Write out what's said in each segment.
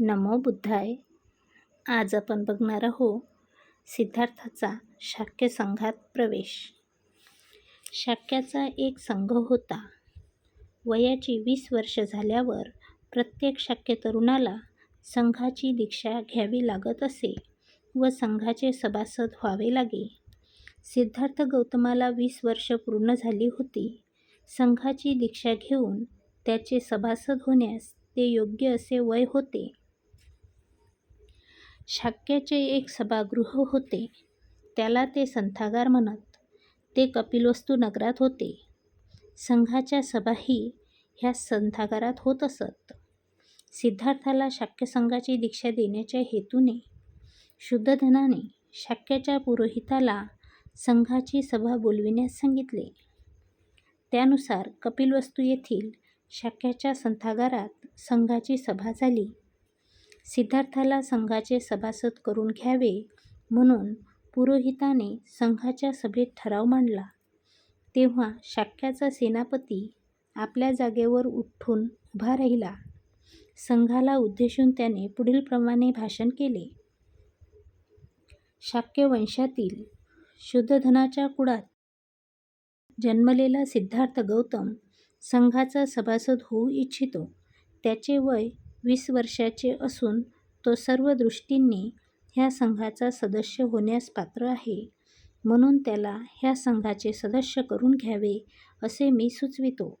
नमो बुद्धाय. आज आपण बघणार आहोत सिद्धार्थाचा शाक्य संघात प्रवेश. शाक्याचा एक संघ होता. वयाची वीस वर्ष झाल्यावर प्रत्येक शाक्य तरुणाला संघाची दीक्षा घ्यावी लागत असे व संघाचे सभासद व्हावे लागे. सिद्धार्थ गौतमाला वीस वर्ष पूर्ण झाली होती. संघाची दीक्षा घेऊन त्याचे सभासद होण्यास ते योग्य असे वय होते. शाक्याचे एक सभागृह होते. त्याला ते संथागार म्हणत ते कपिलवस्तू नगरात होते. संघाच्या सभाही ह्या संथागारात होत असत. सिद्धार्थाला शाक्य संघाची दीक्षा देण्याच्या हेतूने शुद्धधनाने शाक्याच्या पुरोहिताला संघाची सभा बोलविण्यास सांगितले. त्यानुसार कपिलवस्तू येथील शाक्याच्या संथागारात संघाची सभा झाली. सिद्धार्थाला संघाचे सभासद करून घ्यावे म्हणून पुरोहिताने संघाच्या सभेत ठराव मांडला. तेव्हा शाक्याचा सेनापती आपल्या जागेवर उठून उभा राहिला. संघाला उद्देशून त्याने पुढीलप्रमाणे भाषण केले. शाक्य वंशातील शुद्धधनाच्या कुळात जन्मलेला सिद्धार्थ गौतम संघाचा सभासद होऊ इच्छितो. त्याचे वय वीस वर्षाचे असून तो सर्व दृष्टींनी ह्या संघाचा सदस्य होण्यास पात्र आहे. म्हणून त्याला ह्या संघाचे सदस्य करून घ्यावे असे मी सुचवितो.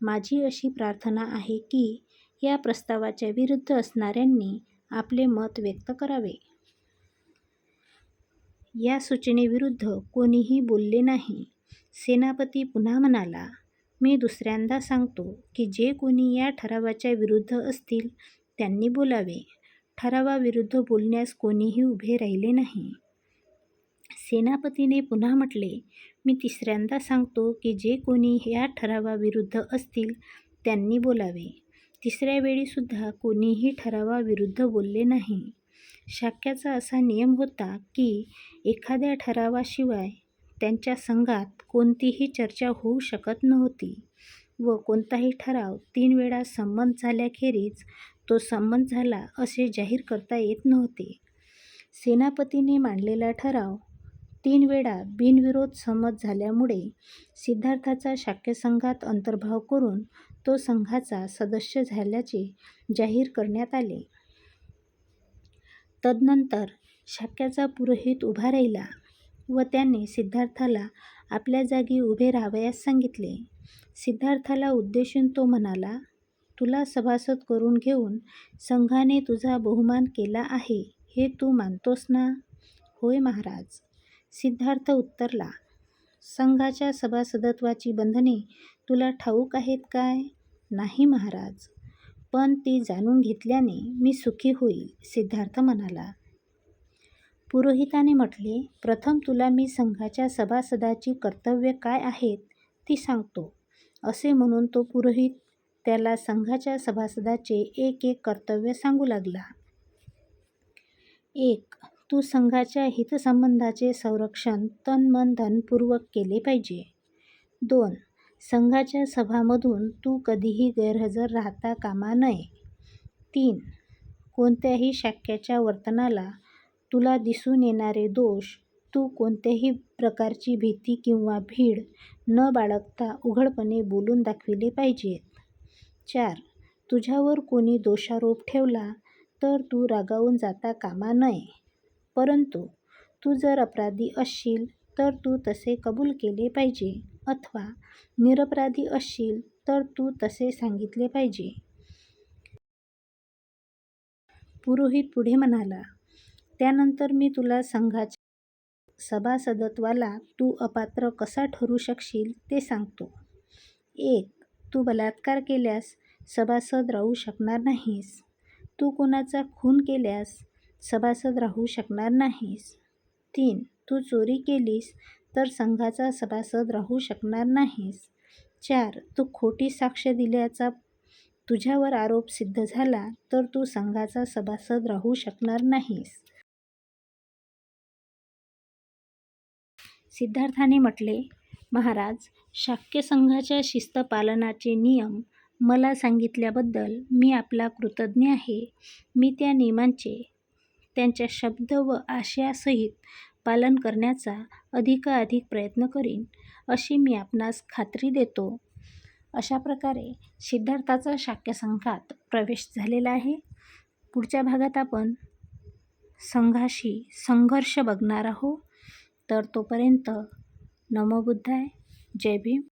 माझी अशी प्रार्थना आहे की या प्रस्तावाच्या विरुद्ध असणाऱ्यांनी आपले मत व्यक्त करावे. या सूचनेविरुद्ध कोणीही बोलले नाही. सेनापती पुन्हा म्हणाला मी दुसऱ्यांदा सांगतो की जे कोणी या ठरावाच्या विरुद्ध असतील त्यांनी बोलावे. ठरावाविरुद्ध बोलण्यास कोणीही उभे राहिले नाही. सेनापतीने पुन्हा म्हटले मी तिसऱ्यांदा सांगतो की जे कोणी या ठरावाविरुद्ध असतील त्यांनी बोलावे. तिसऱ्या वेळीसुद्धा कोणीही ठरावाविरुद्ध बोलले नाही. शाक्याचा असा नियम होता की एखाद्या ठरावाशिवाय त्यांच्या संघात कोणतीही चर्चा होऊ शकत नव्हती व कोणताही ठराव तीन वेळा संमत झाल्याखेरीज तो संमत झाला असे जाहीर करता येत नव्हते. सेनापतीने मांडलेला ठराव तीन वेळा बिनविरोध संमत झाल्यामुळे सिद्धार्थाचा शाक्यसंघात अंतर्भाव करून तो संघाचा सदस्य झाल्याचे जाहीर करण्यात आले. तदनंतर शाक्याचा पुरोहित उभा राहिला. व त्याने सिद्धार्थाला आपल्या जागी उभे राहावयास सांगितले. सिद्धार्थाला उद्देशून तो म्हणाला तुला सभासद करून घेऊन संघाने तुझा बहुमान केला आहे हे तू मानतोस ना? होय महाराज. सिद्धार्थ उत्तरला संघाच्या सभासदत्वाची बंधने तुला ठाऊक आहेत काय? नाही महाराज. पण ती जाणून घेतल्याने मी सुखी होईल सिद्धार्थ म्हणाला पुरोहिताने म्हटले प्रथम तुला मी संघाच्या सभासदाची कर्तव्य काय आहेत ती सांगतो. असे म्हणून तो पुरोहित त्याला संघाच्या सभासदाचे एक एक कर्तव्य सांगू लागला. एक तू संघाच्या हितसंबंधाचे संरक्षण तन मन धनपूर्वक केले पाहिजे. दोन संघाच्या सभामधून तू कधीही गैरहजर राहता कामा नये. तीन कोणत्याही शाक्याच्या वर्तनाला तुला दिसून येणारे दोष तू कोणत्याही प्रकारची भीती किंवा भीड न बाळगता उघडपणे बोलून दाखविले पाहिजेत. चार. तुझ्यावर कोणी दोषारोप ठेवला तर तू रागावून जाता कामा नये. परंतु तू जर अपराधी असशील तर तू तसे कबूल केले पाहिजे अथवा निरपराधी असशील तर तू तसे सांगितले पाहिजे. पुरोहित पुढे म्हणाला त्यानंतर मी तुला संघाच्या सभासदत्वाला तू अपात्र कसा ठरू शकशील ते सांगतो. एक तू बलात्कार केल्यास सभासद राहू शकणार नाहीस. तू कोणाचा खून केल्यास सभासद राहू शकणार नाहीस. तीन तू चोरी केलीस तर संघाचा सभासद राहू शकणार नाहीस. चार तू खोटी साक्ष दिल्याचा तुझ्यावर आरोप सिद्ध झाला तर तू संघाचा सभासद राहू शकणार नाहीस. सिद्धार्थाने म्हटले महाराज शाक्य संघाच्या शिस्तपालनाचे नियम मला सांगितल्याबद्दल मी आपला कृतज्ञ आहे. मी त्या नियमांचे त्यांच्या शब्द व आशयासहित पालन करण्याचा अधिकाधिक प्रयत्न करीन अशी मी आपणास खात्री देतो. अशा प्रकारे सिद्धार्थाचा शाक्यसंघात प्रवेश झालेला आहे. पुढच्या भागात आपण संघाशी संघर्ष बघणार आहोत. तर तोपर्यंत नमो बुद्धाय. जय भीम.